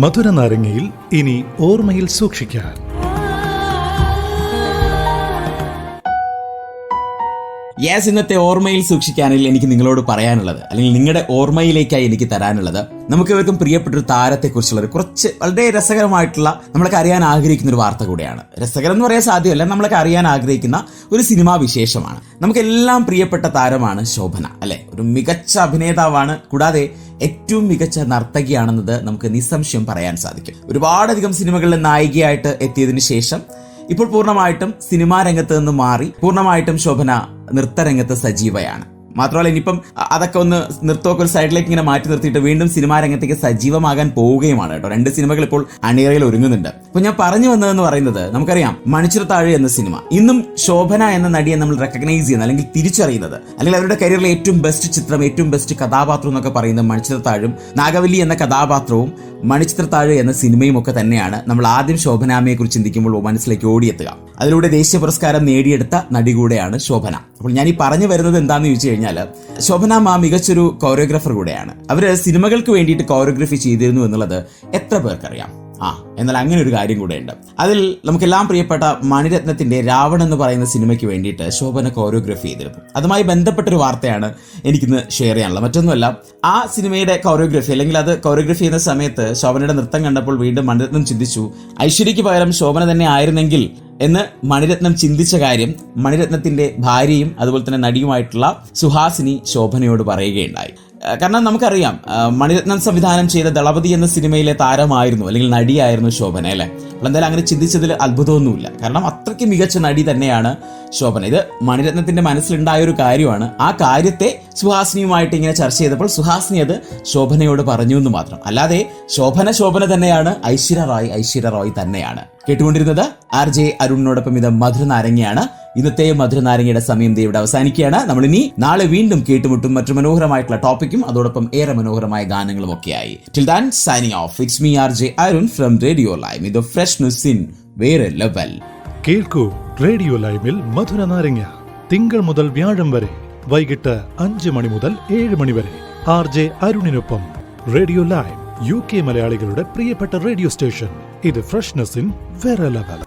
മധുര നാരങ്ങയിൽ ഇനി ഓർമ്മയിൽ സൂക്ഷിക്കാൻ. യെസ് ഇന്നത്തെ ഓർമ്മയിൽ സൂക്ഷിക്കാനിൽ എനിക്ക് നിങ്ങളോട് പറയാനുള്ളത്. അല്ലെങ്കിൽ നിങ്ങളുടെ ഓർമ്മയിലേക്കായി എനിക്ക് തരാനുള്ളത്. നമുക്ക് ഇവർക്കും പ്രിയപ്പെട്ട ഒരു താരത്തെക്കുറിച്ചുള്ള ഒരു കുറച്ച് വളരെ രസകരമായിട്ടുള്ള നമ്മളൊക്കെ അറിയാൻ ആഗ്രഹിക്കുന്ന ഒരു വാർത്ത കൂടിയാണ്. രസകരം എന്ന് പറയാൻ സാധ്യമല്ല നമ്മളൊക്കെ അറിയാൻ ആഗ്രഹിക്കുന്ന ഒരു സിനിമാ വിശേഷമാണ്. നമുക്കെല്ലാം പ്രിയപ്പെട്ട താരമാണ് ശോഭന അല്ലെ? ഒരു മികച്ച അഭിനേതാവാണ്. കൂടാതെ ഏറ്റവും മികച്ച നർത്തകിയാണെന്നത് നമുക്ക് നിസ്സംശയം പറയാൻ സാധിക്കും. ഒരുപാടധികം സിനിമകളിലെ നായികയായിട്ട് എത്തിയതിനു ശേഷം ഇപ്പോൾ പൂർണമായിട്ടും സിനിമാ രംഗത്ത് നിന്ന് മാറി പൂർണമായിട്ടും ശോഭന നൃത്തരംഗത്ത് സജീവയാണ്. മാത്രമല്ല ഇനിയിപ്പം അതൊക്കെ ഒന്ന് നൃത്തമൊക്കെ ഒരു സൈഡിലേക്ക് ഇങ്ങനെ മാറ്റി നിർത്തിയിട്ട് വീണ്ടും സിനിമാ രംഗത്തേക്ക് സജീവമാകാൻ പോവുകയുമാണ് കേട്ടോ. രണ്ട് സിനിമകൾ ഇപ്പോൾ അണിയറയിൽ ഒരുങ്ങുന്നുണ്ട്. അപ്പൊ ഞാൻ പറഞ്ഞു വന്നതെന്ന് പറയുന്നത് നമുക്കറിയാം മണിച്ചിറത്താഴ് എന്ന സിനിമ. ഇന്നും ശോഭന എന്ന നടിയെ നമ്മൾ റെക്കഗ്നൈസ് ചെയ്യുന്നത് അല്ലെങ്കിൽ തിരിച്ചറിയുന്നത്. അല്ലെങ്കിൽ അവരുടെ കരിയറിലെ ഏറ്റവും ബെസ്റ്റ് ചിത്രം ഏറ്റവും ബെസ്റ്റ് കഥാപാത്രം എന്നൊക്കെ പറയുന്നത് മണിച്ചിറത്താഴും നാഗവല്ലി എന്ന കഥാപാത്രവും മണിച്ചിത്രത്താഴ് എന്ന സിനിമയും ഒക്കെ തന്നെയാണ് നമ്മൾ ആദ്യം ശോഭനാമയെ കുറിച്ച് ചിന്തിക്കുമ്പോൾ മനസ്സിലേക്ക് ഓടിയെത്തുക. അതിലൂടെ ദേശീയ പുരസ്കാരം നേടിയെടുത്ത നടി കൂടെയാണ് ശോഭന. അപ്പോൾ ഞാൻ ഈ പറഞ്ഞു വരുന്നത് എന്താണെന്ന് ചോദിച്ചു കഴിഞ്ഞാൽ ശോഭന മാ മികച്ചൊരു കോറിയോഗ്രാഫർ കൂടെയാണ്. അവർ സിനിമകൾക്ക് വേണ്ടിയിട്ട് കോറിയോഗ്രഫി ചെയ്തിരുന്നു എന്നുള്ളത് എത്ര പേർക്കറിയാം? ആ എന്നാൽ അങ്ങനെ ഒരു കാര്യം കൂടെയുണ്ട്. അതിൽ നമുക്കെല്ലാം പ്രിയപ്പെട്ട മണിരത്നത്തിന്റെ രാവൺ എന്ന് പറയുന്ന സിനിമയ്ക്ക് വേണ്ടിയിട്ട് ശോഭന കോറിയോഗ്രഫി ചെയ്തിരുന്നു. അതുമായി ബന്ധപ്പെട്ട ഒരു വാർത്തയാണ് എനിക്കിന്ന് ഷെയർ ചെയ്യാനുള്ളത്. മറ്റൊന്നുമല്ല ആ സിനിമയുടെ കോറിയോഗ്രഫി അല്ലെങ്കിൽ അത് കോറിയോഗ്രഫി ചെയ്യുന്ന സമയത്ത് ശോഭനയുടെ നൃത്തം കണ്ടപ്പോൾ വീണ്ടും മണിരത്നം ചിന്തിച്ചു ഐശ്വര്യയ്ക്ക് പകരം ശോഭന തന്നെ ആയിരുന്നെങ്കിൽ എന്ന് മണിരത്നം ചിന്തിച്ച കാര്യം മണിരത്നത്തിന്റെ ഭാര്യയും അതുപോലെ തന്നെ നടിയുമായിട്ടുള്ള സുഹാസിനി ശോഭനയോട് പറയുകയുണ്ടായി. കാരണം നമുക്കറിയാം മണിരത്നം സംവിധാനം ചെയ്ത ദളപതി എന്ന സിനിമയിലെ താരമായിരുന്നു അല്ലെങ്കിൽ നടിയായിരുന്നു ശോഭന അല്ലെ? അപ്പോൾ എന്തായാലും അങ്ങനെ ചിന്തിച്ചതിൽ അത്ഭുതമൊന്നുമില്ല. കാരണം അത്രയ്ക്ക് മികച്ച നടി തന്നെയാണ് ശോഭന. ഇത് മണിരത്നത്തിന്റെ മനസ്സിലുണ്ടായ ഒരു കാര്യമാണ്. ആ കാര്യത്തെ സുഹാസിനിയുമായിട്ട് ഇങ്ങനെ ചർച്ച ചെയ്തപ്പോൾ സുഹാസിനി അത് ശോഭനയോട് പറഞ്ഞു എന്ന് മാത്രം. അല്ലാതെ ശോഭന ശോഭന തന്നെയാണ് ഐശ്വര്യ റോയ് ഐശ്വര്യ റോയ് തന്നെയാണ്. കേട്ടുകൊണ്ടിരുന്നത് ആർ ജെ അരുണിനോടൊപ്പം ഇത് മധുരനാരങ്ങയാണ് ഇന്നത്തെ മധുരനാരങ്ങയുടെ സമയം ദേ ഇവിടെ അവസാനിക്കുകയാണ്. നമ്മൾ ഇനി നാളെ വീണ്ടും കേട്ടുമുട്ടും മറ്റു മനോഹരമായിട്ടുള്ള ടോപ്പിക്കും അതോടൊപ്പം ഏറെ മനോഹരമായ ഗാനങ്ങളും ഒക്കെയായി. Till then signing off it's me R J Arun from Radio Lime ഇത് ഫ്രഷ്നസ് ഇൻ വേറെ ലെവൽ കേൾക്കൂ റേഡിയോ ലൈവിൽ മധുര നാരങ്ങ. തിങ്കൾ മുതൽ വ്യാഴം വരെ. വൈകിട്ട് അഞ്ച് മണി മുതൽ ഏഴ് മണി വരെ. ആർ ജെ അരുണിനൊപ്പം റേഡിയോ ലൈവ് യു കെ മലയാളികളുടെ പ്രിയപ്പെട്ട റേഡിയോ സ്റ്റേഷൻ ഇത് ഫ്രഷ്നസ് ഇൻ വേറെ ലെവൽ.